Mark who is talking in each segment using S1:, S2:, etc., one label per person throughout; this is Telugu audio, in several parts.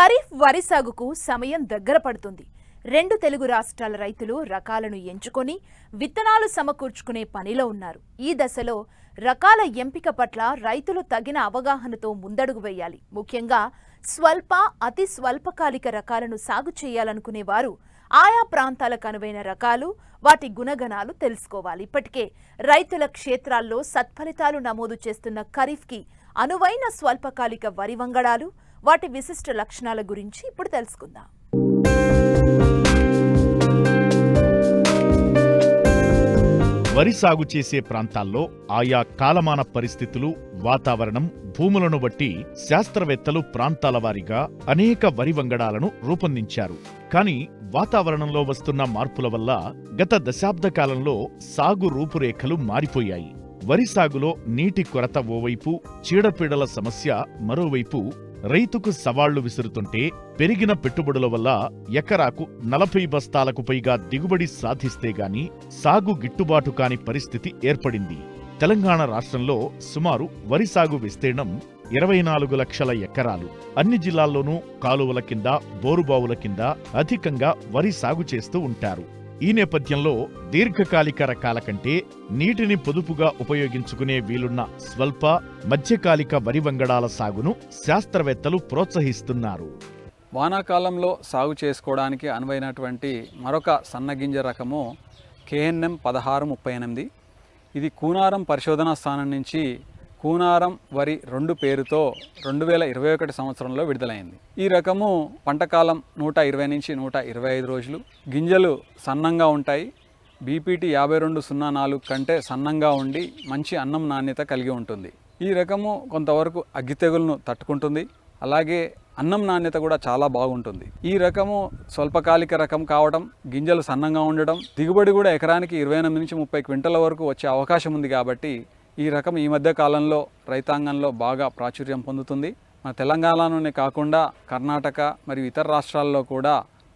S1: ఖరీఫ్ వరి సాగుకు సమయం దగ్గర పడుతుంది. రెండు తెలుగు రాష్ట్రాల రైతులు రకాలను ఎంచుకొని విత్తనాలు సమకూర్చుకునే పనిలో ఉన్నారు. ఈ దశలో రకాల ఎంపిక పట్ల రైతులు తగిన అవగాహనతో ముందడుగు వేయాలి. ముఖ్యంగా స్వల్ప అతి స్వల్పకాలిక రకాలను సాగు చేయాలనుకునే వారు ఆయా ప్రాంతాలకు అనువైన రకాలు వాటి గుణగణాలు తెలుసుకోవాలి. ఇప్పటికే రైతుల క్షేత్రాల్లో సత్ఫలితాలు నమోదు చేస్తున్న ఖరీఫ్కి అనువైన స్వల్పకాలిక వరి వంగడాలు వాటి విశిష్ట లక్షణాల గురించి ఇప్పుడు తెలుసుకుందాం.
S2: వరి సాగు చేసే ప్రాంతాల్లో ఆయా కాలమాన పరిస్థితులు వాతావరణం భూములను బట్టి శాస్త్రవేత్తలు ప్రాంతాల వారీగా అనేక వరి వంగడాలను రూపొందించారు. కానీ వాతావరణంలో వస్తున్న మార్పుల వల్ల గత దశాబ్ద కాలంలో సాగు రూపురేఖలు మారిపోయాయి. వరి సాగులో నీటి కొరత ఓవైపు చీడపీడల సమస్య మరోవైపు రైతుకు సవాళ్ళు విసురుతుంటే పెరిగిన పెట్టుబడుల వల్ల ఎకరాకు నలభై బస్తాలకు పైగా దిగుబడి సాధిస్తే గాని సాగు గిట్టుబాటు కాని పరిస్థితి ఏర్పడింది. తెలంగాణ రాష్ట్రంలో సుమారు వరి సాగు విస్తీర్ణం ఇరవై నాలుగు లక్షల ఎకరాలు. అన్ని జిల్లాల్లోనూ కాలువల కింద బోరుబావుల కింద అధికంగా వరి సాగు చేస్తూ ఉంటారు. ఈ నేపథ్యంలో దీర్ఘకాలిక రకాల కంటే నీటిని పొదుపుగా ఉపయోగించుకునే వీలున్న స్వల్ప మధ్యకాలిక వరి వంగడాల సాగును శాస్త్రవేత్తలు ప్రోత్సహిస్తున్నారు.
S3: వానాకాలంలో సాగు చేసుకోవడానికి అనువైనటువంటి మరొక సన్నగింజ రకము కేఎన్ఎం పదహారు ముప్పై ఎనిమిది. ఇది కూనారం పరిశోధనా స్థానం నుంచి కూనారం వరి రెండు పేరుతో రెండు వేల ఇరవై ఒకటి సంవత్సరంలో విడుదలైంది. ఈ రకము పంటకాలం నూట ఇరవై నుంచి నూట ఇరవై ఐదు రోజులు. గింజలు సన్నంగా ఉంటాయి. బీపీటీ యాభై రెండు సున్నా నాలుగు కంటే సన్నంగా ఉండి మంచి అన్నం నాణ్యత కలిగి ఉంటుంది. ఈ రకము కొంతవరకు అగ్గి తెగులను తట్టుకుంటుంది. అలాగే అన్నం నాణ్యత కూడా చాలా బాగుంటుంది. ఈ రకము స్వల్పకాలిక రకం కావడం గింజలు సన్నంగా ఉండడం దిగుబడి కూడా ఎకరానికి ఇరవై ఎనిమిది నుంచి ముప్పై క్వింటల వరకు వచ్చే అవకాశం ఉంది కాబట్టి ఈ రకం ఈ మధ్య కాలంలో రైతాంగంలో బాగా ప్రాచుర్యం పొందుతుంది. మన తెలంగాణలోనే కాకుండా కర్ణాటక మరియు ఇతర రాష్ట్రాల్లో కూడా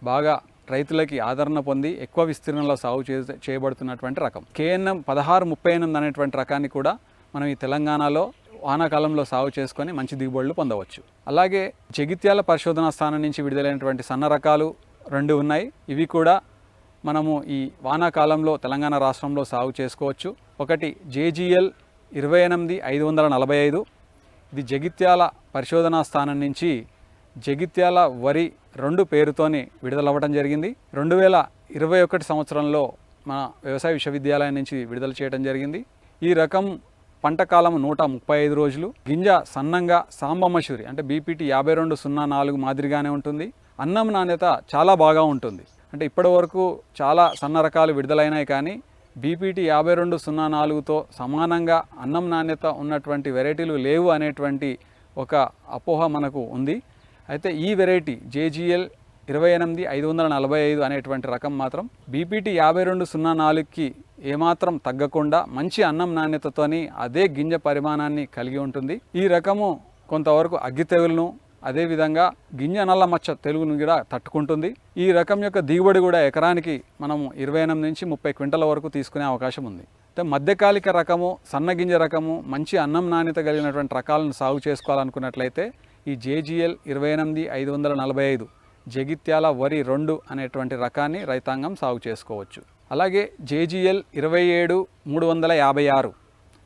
S3: బాగా రైతులకి ఆదరణ పొంది ఎక్కువ విస్తీర్ణంలో సాగు చే చేయబడుతున్నటువంటి రకం. కేఎన్ఎం పదహారు ముప్పై ఎనిమిది అనేటువంటి రకాన్ని కూడా మనం ఈ తెలంగాణలో వానాకాలంలో సాగు చేసుకొని మంచి దిగుబడులు పొందవచ్చు. అలాగే జగిత్యాల పరిశోధనా స్థానం నుంచి విడుదలైనటువంటి సన్న రకాలు రెండు ఉన్నాయి. ఇవి కూడా మనము ఈ వానాకాలంలో తెలంగాణ రాష్ట్రంలో సాగు చేసుకోవచ్చు. ఒకటి జేజీఎల్ ఇరవై ఎనిమిది ఐదు వందల నలభై ఐదు. ఇది జగిత్యాల పరిశోధనా స్థానం నుంచి జగిత్యాల వరి రెండు పేరుతోని విడుదలవ్వడం జరిగింది. రెండు వేల ఇరవై ఒకటి సంవత్సరంలో మన వ్యవసాయ విశ్వవిద్యాలయం నుంచి విడుదల చేయడం జరిగింది. ఈ రకం పంట కాలం నూట ముప్పై ఐదు రోజులు. గింజ సన్నంగా సాంబమసూరి అంటే బీపీటీ యాభై రెండు సున్నా నాలుగు మాదిరిగానే ఉంటుంది. అన్నం నాణ్యత చాలా బాగా ఉంటుంది. అంటే ఇప్పటి వరకు చాలా సన్న రకాలు విడుదలైనాయి కానీ బీపీటీ యాభై రెండు సున్నా నాలుగుతో సమానంగా అన్నం నాణ్యత ఉన్నటువంటి వెరైటీలు లేవు అనేటువంటి ఒక అపోహ మనకు ఉంది. అయితే ఈ వెరైటీ జేజీఎల్ ఇరవై ఎనిమిది ఐదు వందల నలభై ఐదు అనేటువంటి రకం మాత్రం బీపీటీ యాభై రెండు సున్నా నాలుగుకి ఏమాత్రం తగ్గకుండా మంచి అన్నం నాణ్యతతోని అదే గింజ పరిమాణాన్ని కలిగి ఉంటుంది. ఈ రకము కొంతవరకు అగ్గి తెగులను అదేవిధంగా గింజ నల్ల మచ్చ తెలుగును కూడా తట్టుకుంటుంది. ఈ రకం యొక్క దిగుబడి కూడా ఎకరానికి మనము ఇరవై ఎనిమిది నుంచి ముప్పై క్వింటల వరకు తీసుకునే అవకాశం ఉంది. అయితే మధ్యకాలిక రకము సన్నగింజ రకము మంచి అన్నం నాణ్యత కలిగినటువంటి రకాలను సాగు చేసుకోవాలనుకున్నట్లయితే ఈ జేజీఎల్ ఇరవై ఎనిమిది ఐదు వందల నలభై ఐదు జగిత్యాల వరి రెండు అనేటువంటి రకాన్ని రైతాంగం సాగు చేసుకోవచ్చు. అలాగే జేజీఎల్ ఇరవై ఏడు మూడు వందల యాభై ఆరు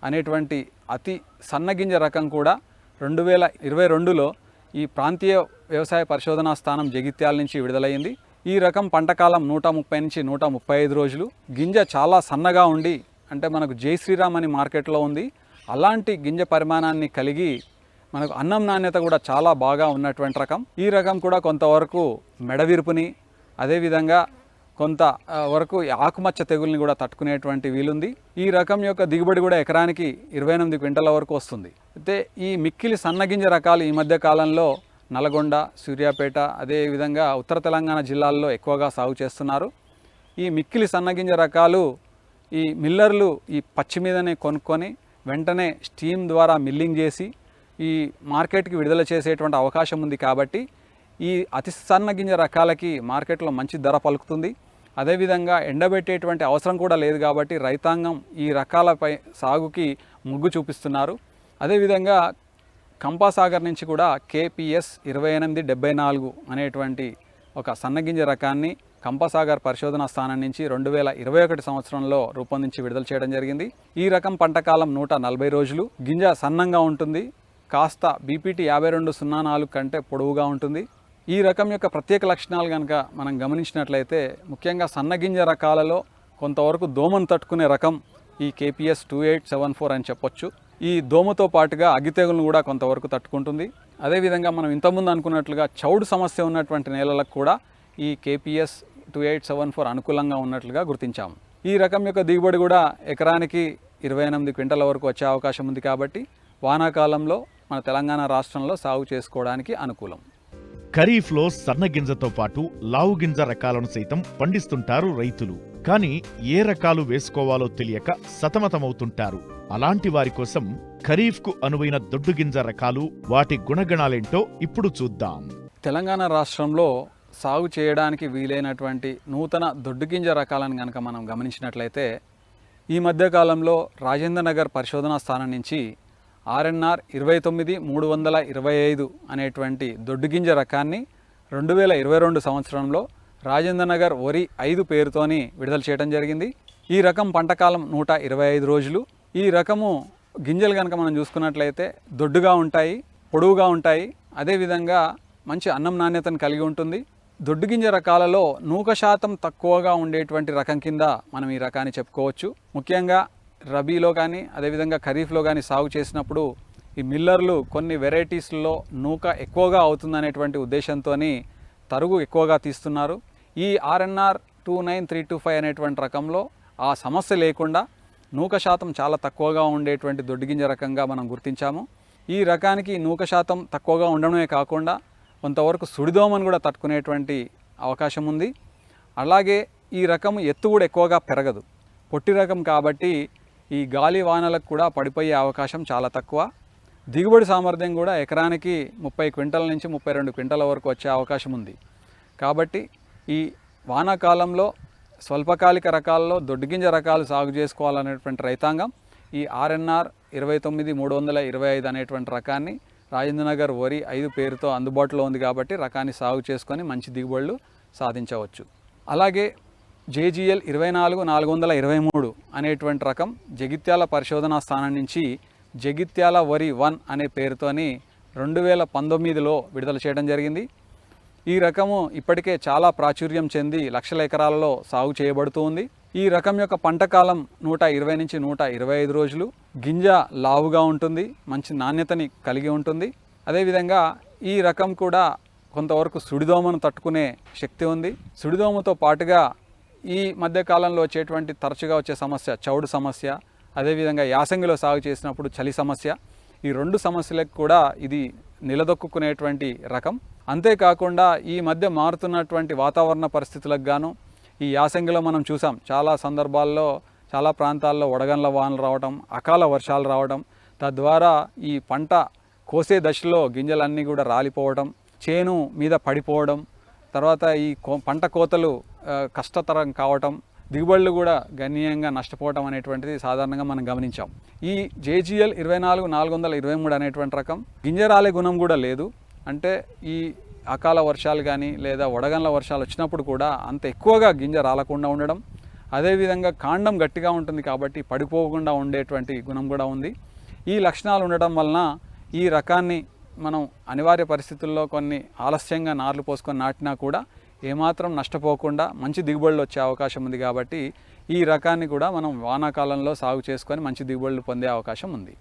S3: అనేటువంటి అతి సన్నగింజ రకం కూడా రెండు వేల ఇరవై రెండులో ఈ ప్రాంతీయ వ్యవసాయ పరిశోధనా స్థానం జగిత్యాల నుంచి విడుదలైంది ఈ రకం పంటకాలం నూట ముప్పై నుంచి నూట ముప్పై ఐదు రోజులు. గింజ చాలా సన్నగా ఉండి అంటే మనకు జై శ్రీరామ్ అని మార్కెట్లో ఉంది. అలాంటి గింజ పరిమాణాన్ని కలిగి మనకు అన్నం నాణ్యత కూడా చాలా బాగా ఉన్నటువంటి రకం. ఈ రకం కూడా కొంతవరకు మెడవిరుపుని అదేవిధంగా కొంత వరకు ఈ ఆకుమచ్చ తెగుల్ని కూడా తట్టుకునేటువంటి వీలుంది. ఈ రకం యొక్క దిగుబడి కూడా ఎకరానికి ఇరవై ఎనిమిది క్వింటల వరకు వస్తుంది. అయితే ఈ మిక్కిలి సన్నగింజ రకాలు ఈ మధ్య కాలంలో నల్గొండ సూర్యాపేట అదేవిధంగా ఉత్తర తెలంగాణ జిల్లాల్లో ఎక్కువగా సాగు చేస్తున్నారు. ఈ మిక్కిలి సన్నగింజ రకాలు ఈ మిల్లర్లు ఈ పచ్చి మీదనే కొనుక్కొని వెంటనే స్టీమ్ ద్వారా మిల్లింగ్ చేసి ఈ మార్కెట్కి విడుదల చేసేటువంటి అవకాశం ఉంది కాబట్టి ఈ అతి సన్న గింజ రకాలకి మార్కెట్లో మంచి ధర పలుకుతుంది. అదేవిధంగా ఎండబెట్టేటువంటి అవసరం కూడా లేదు కాబట్టి రైతాంగం ఈ రకాలపై సాగుకి మొగ్గు చూపిస్తున్నారు. అదేవిధంగా కంపాసాగర్ నుంచి కూడా కేపిఎస్ ఇరవై ఎనిమిది డెబ్బై నాలుగు అనేటువంటి ఒక సన్నగింజ రకాన్ని కంపసాగర్ పరిశోధనా స్థానం నుంచి రెండు వేల ఇరవై ఒకటి సంవత్సరంలో రూపొందించి విడుదల చేయడం జరిగింది. ఈ రకం పంటకాలం నూట నలభై రోజులు. గింజ సన్నంగా ఉంటుంది. కాస్త బీపీటీ యాభై రెండు సున్నా నాలుగు కంటే పొడవుగా ఉంటుంది. ఈ రకం యొక్క ప్రత్యేక లక్షణాలు కనుక మనం గమనించినట్లయితే ముఖ్యంగా సన్నగింజ రకాలలో కొంతవరకు దోమను తట్టుకునే రకం ఈ KPS two eight seven four అని చెప్పొచ్చు. ఈ దోమతో పాటుగా అగ్గి కూడా కొంతవరకు తట్టుకుంటుంది. అదేవిధంగా మనం ఇంతకుముందు అనుకున్నట్లుగా చౌడు సమస్య ఉన్నటువంటి నేలలకు కూడా ఈ KPS two eight seven four అనుకూలంగా ఉన్నట్లుగా గుర్తించాము. ఈ రకం యొక్క దిగుబడి కూడా ఎకరానికి ఇరవై ఎనిమిది క్వింటల వరకు వచ్చే అవకాశం ఉంది కాబట్టి వానాకాలంలో మన తెలంగాణ రాష్ట్రంలో సాగు చేసుకోవడానికి అనుకూలం.
S2: ఖరీఫ్లో సన్నగింజతో పాటు లావు గింజ రకాలను సైతం పండిస్తుంటారు రైతులు. కానీ ఏ రకాలు వేసుకోవాలో తెలియక సతమతమవుతుంటారు. అలాంటి వారి కోసం ఖరీఫ్కు అనువైన దొడ్డు గింజ రకాలు వాటి గుణగణాలేంటో ఇప్పుడు చూద్దాం.
S3: తెలంగాణ రాష్ట్రంలో సాగు చేయడానికి వీలైనటువంటి నూతన దొడ్డుగింజ రకాలను కనుక మనం గమనించినట్లయితే ఈ మధ్యకాలంలో రాజేంద్ర నగర్ పరిశోధనా స్థానం నుంచి ఆర్ఎన్ఆర్ ఇరవై తొమ్మిది మూడు వందల ఇరవై ఐదు అనేటువంటి దొడ్డుగింజ రకాన్ని రెండు వేల ఇరవై రెండు సంవత్సరంలో రాజేంద్ర నగర్ వరి ఐదు పేరుతోని విడుదల చేయడం జరిగింది. ఈ రకం పంటకాలం నూట ఇరవై ఐదు రోజులు. ఈ రకము గింజలు కనుక మనం చూసుకున్నట్లయితే దొడ్డుగా ఉంటాయి పొడవుగా ఉంటాయి. అదేవిధంగా మంచి అన్నం నాణ్యతను కలిగి ఉంటుంది. దొడ్డు గింజ రకాలలో నూక శాతం తక్కువగా ఉండేటువంటి రకం కింద మనం ఈ రకాన్ని చెప్పుకోవచ్చు. ముఖ్యంగా రబీలో కానీ అదేవిధంగా ఖరీఫ్లో కానీ సాగు చేసినప్పుడు ఈ మిల్లర్లు కొన్ని వెరైటీస్లో నూక ఎక్కువగా అవుతుందనేటువంటి ఉద్దేశంతో తరుగు ఎక్కువగా తీస్తున్నారు. ఈ RNR two nine three two five అనేటువంటి రకంలో ఆ సమస్య లేకుండా నూక శాతం చాలా తక్కువగా ఉండేటువంటి దొడ్డిగింజ రకంగా మనం గుర్తించాము. ఈ రకానికి నూక శాతం తక్కువగా ఉండడమే కాకుండా కొంతవరకు సుడిదోమను కూడా తట్టుకునేటువంటి అవకాశం ఉంది. అలాగే ఈ రకం ఎత్తు కూడా ఎక్కువగా పెరగదు. పొట్టి రకం కాబట్టి ఈ గాలి వానలకు కూడా పడిపోయే అవకాశం చాలా తక్కువ. దిగుబడి సామర్థ్యం కూడా ఎకరానికి ముప్పై క్వింటల నుంచి ముప్పై రెండు క్వింటల వరకు వచ్చే అవకాశం ఉంది. కాబట్టి ఈ వానాకాలంలో స్వల్పకాలిక రకాల్లో దొడ్డుగింజ రకాలు సాగు చేసుకోవాలనేటువంటి రైతాంగం ఈ ఆర్ఎన్ఆర్ ఇరవై తొమ్మిది మూడు వందల ఇరవై ఐదు అనేటువంటి రకాన్ని రాజేంద్రనగర్ వరి ఐదు పేరుతో అందుబాటులో ఉంది కాబట్టి రకాన్ని సాగు చేసుకొని మంచి దిగుబడులు సాధించవచ్చు. అలాగే జేజీఎల్ ఇరవై నాలుగు నాలుగు వందల ఇరవై మూడు అనేటువంటి రకం జగిత్యాల పరిశోధనా స్థానం నుంచి జగిత్యాల వరి వన్ అనే పేరుతోని రెండు వేల పంతొమ్మిదిలో విడుదల చేయడం జరిగింది. ఈ రకము ఇప్పటికే చాలా ప్రాచుర్యం చెంది లక్షల ఎకరాలలో సాగు చేయబడుతూ ఉంది. ఈ రకం యొక్క పంట కాలం నూట ఇరవై నుంచి నూట ఇరవై ఐదు రోజులు. గింజ లావుగా ఉంటుంది మంచి నాణ్యతని కలిగి ఉంటుంది. అదేవిధంగా ఈ రకం కూడా కొంతవరకు సుడిదోమను తట్టుకునే శక్తి ఉంది. సుడిదోమతో పాటుగా ఈ మధ్యకాలంలో వచ్చేటువంటి తరచుగా వచ్చే సమస్య చౌడు సమస్య అదేవిధంగా యాసంగిలో సాగు చేసినప్పుడు చలి సమస్య ఈ రెండు సమస్యలకు కూడా ఇది నిలదొక్కునేటువంటి రకం. అంతేకాకుండా ఈ మధ్య మారుతున్నటువంటి వాతావరణ పరిస్థితులకు గాను ఈ యాసంగిలో మనం చూసాం చాలా సందర్భాల్లో చాలా ప్రాంతాల్లో వడగండ్ల వానలు రావడం అకాల వర్షాలు రావడం తద్వారా ఈ పంట కోసే దశలో గింజలన్నీ కూడా రాలిపోవడం చేను మీద పడిపోవడం తర్వాత ఈ కో- పంట కోతలు కష్టతరం కావటం దిగుబడులు కూడా గణనీయంగా నష్టపోవటం అనేటువంటిది సాధారణంగా మనం గమనించాం. ఈ జేజీఎల్ ఇరవై నాలుగు నాలుగు వందల ఇరవై మూడు అనేటువంటి రకం గింజరాలే గుణం కూడా లేదు. అంటే ఈ అకాల వర్షాలు కానీ లేదా వడగండ్ల వర్షాలు వచ్చినప్పుడు కూడా అంత ఎక్కువగా గింజ రాలకుండా ఉండడం అదేవిధంగా కాండం గట్టిగా ఉంటుంది కాబట్టి పడిపోకుండా ఉండేటువంటి గుణం కూడా ఉంది. ఈ లక్షణాలు ఉండడం వలన ఈ రకాన్ని మనం అనివార్య పరిస్థితుల్లో కొన్ని ఆలస్యంగా నార్లు పోసుకొని నాటినా కూడా ఏమాత్రం నష్టపోకుండా మంచి దిగుబడులు వచ్చే అవకాశం ఉంది కాబట్టి ఈ రకాన్ని కూడా మనం వానాకాలంలో సాగు చేసుకొని మంచి దిగుబడులు పొందే అవకాశం ఉంది.